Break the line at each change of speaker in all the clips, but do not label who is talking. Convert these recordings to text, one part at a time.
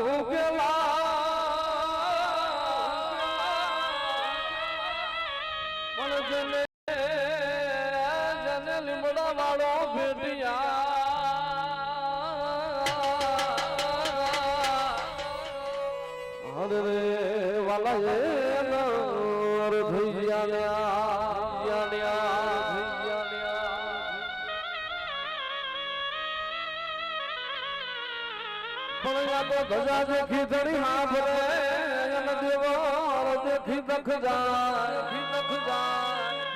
હુકમા જને લીમડા વાળો ભેટિયા વાલા ધજા દેખી ધણી હાથ રે અન દેવાળ દેખી દખ જાય દખ જાય.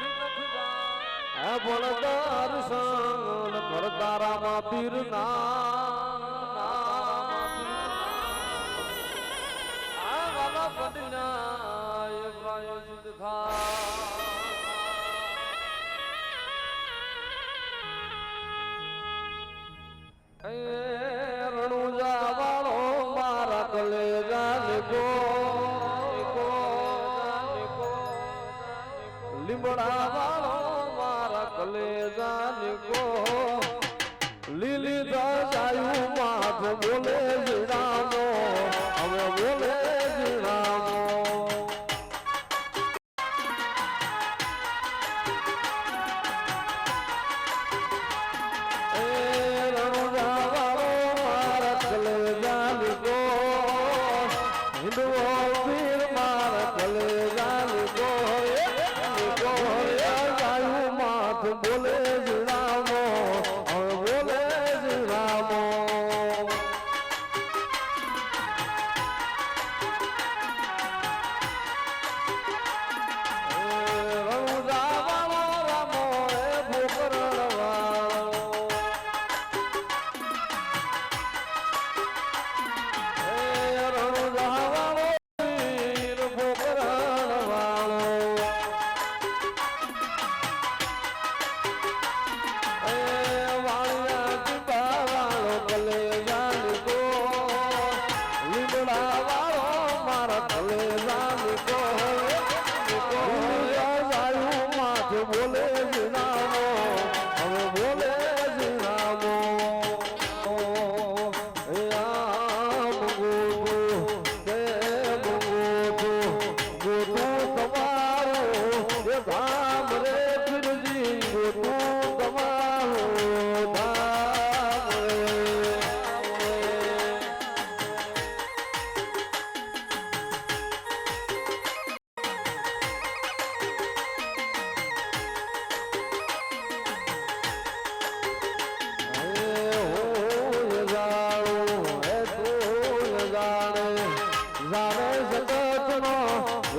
હે ભણદાર સંગ કરતારામાં પીર ના લીમડા વાળો મારા કલેજા લીકો લીલી દજાયું માથ બોલે જીણાનો હવે બોલે જીણાનો એ માથ લીમડા